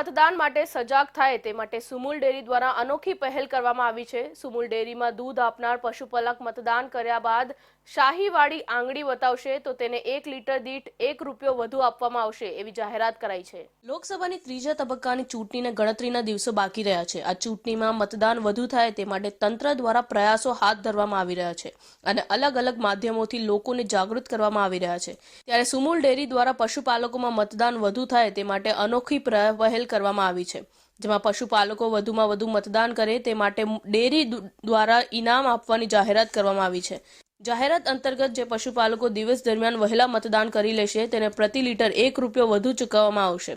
મતદાન માટે સજાગ થાય તે માટે સુમુલ ડેરી દ્વારા અનોખી પહેલ કરવામાં આવી છે. સુમુલ ડેરીમાં દૂધ આપનાર પશુપાલક મતદાન કર્યા બાદ શાહીવાળી આંગળી બતાવશે તો તેને એક લીટર દીઠ એક રૂપિયો વધુ આપવામાં આવશે એવી જાહેરાત કરાઈ છે. લોકસભાની ત્રીજા તબક્કાની ચૂંટણીને ગણતરીના દિવસો બાકી રહ્યા છે. આ ચૂંટણીમાં મતદાન વધુ થાય તે માટે તંત્ર દ્વારા પ્રયાસો હાથ ધરવામાં આવી રહ્યા છે અને અલગ અલગ માધ્યમોથી લોકોને જાગૃત કરવામાં આવી રહ્યા છે. ત્યારે સુમુલ ડેરી દ્વારા પશુપાલકોમાં મતદાન વધુ થાય તે માટે અનોખી પહેલ કરવામાં આવી છે, જેમાં પશુપાલકો વધુમાં વધુ મતદાન કરે તે માટે ડેરી દ્વારા ઇનામ આપવાની જાહેરાત કરવામાં આવી છે. જાહેરાત અંતર્ગત જે પશુપાલકો દિવસ દરમિયાન વહેલા મતદાન કરી લેશે, તેને પ્રતિ લીટર એક રૂપિયો વધુ ચૂકવવામાં આવશે.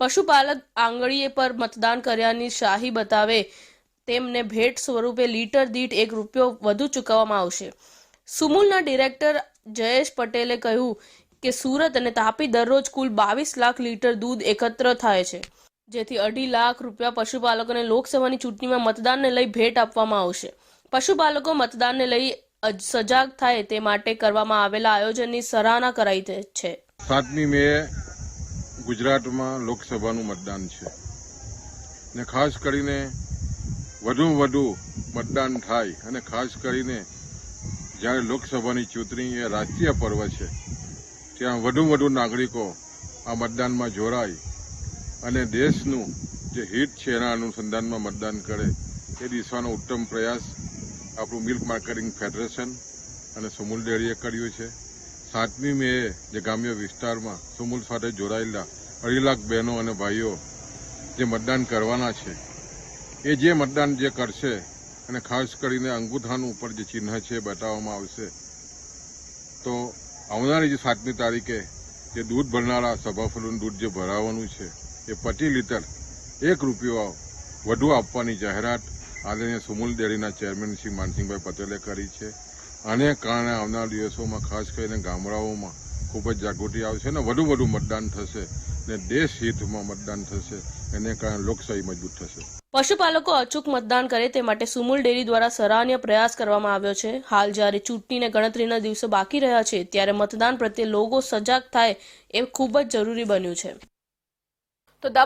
પશુપાલક આંગળીએ પર મતદાન કર્યાની શાહી બતાવે, તેમને ભેટ સ્વરૂપે લીટર દીઠ એક રૂપિયો વધુ ચૂકવવામાં આવશે. સુમુલના ડિરેક્ટર જયેશ પટેલે કહ્યું કે, સુરત અને તાપી દરરોજ કુલ બાવીસ લાખ લીટર દૂધ એકત્ર થાય છે. જેથી અઢી લાખ રૂપિયા પશુપાલકોને લોકસભાની ચૂંટણીમાં મતદાનને લઈ ભેટ આપવામાં આવશે. પશુપાલકો મતદાનને લઈ સજાગ થાય તે માટે કરવામાં આવેલા આયોજનની સરાહના કરાઈ છે. સાતમી મે ગુજરાતમાં લોકસભાનું મતદાન છે. ને ખાસ કરીને વધુ વધુ મતદાન થાય અને ખાસ કરીને જ્યારે લોકસભાની ચૂંટણી એ રાષ્ટ્રીય પર્વ છે, ત્યાં વધુ વધુ નાગરિકો આ મતદાનમાં જોડાય અને દેશનું જે હિત છે એના અનુસંધાનમાં મતદાન કરે, એ દિશાનો ઉત્તમ પ્રયાસ આપણું મિલ્ક માર્કેટિંગ ફેડરેશન અને સુમુલ ડેરીએ કર્યું છે. સાતમી મેએ જે ગ્રામ્ય વિસ્તારમાં સુમુલ સાથે જોડાયેલા અઢી લાખ બહેનો અને ભાઈઓ જે મતદાન કરવાના છે, એ જે મતદાન જે કરશે અને ખાસ કરીને અંગુઠાનું ઉપર જે ચિહ્ન છે બતાવવામાં આવશે, તો આવનારી જે સાતમી તારીખે જે દૂધ ભરનારા સભાફલોનું દૂધ જે ભરાવાનું છે એ પ્રતિ લીટર એક રૂપિયો વધુ આપવાની જાહેરાત આદરણીય સુમુલ ડેરીના ચેરમેન શ્રી માનસિંહભાઈ પટેલે કરી છે. આને કારણે આવનાર દિવસોમાં ખાસ કરીને ગામડાઓમાં ખૂબ જ જાગૃતિ આવશે અને વધુ વધુ મતદાન થશે ને દેશ હિતમાં મતદાન થશે. એને કારણે લોકશાહી મજબૂત થશે. પશુપાલકો અચૂક મતદાન કરે તે માટે સુમુલ ડેરી દ્વારા સરાહનીય પ્રયાસ કરવામાં આવ્યો છે. હાલ જ્યારે ચૂંટણીને ગણતરીના દિવસો બાકી રહ્યા છે, ત્યારે મતદાન પ્રત્યે લોકો સજાગ થાય એ ખૂબ જ જરૂરી બન્યું છે. તો દમણ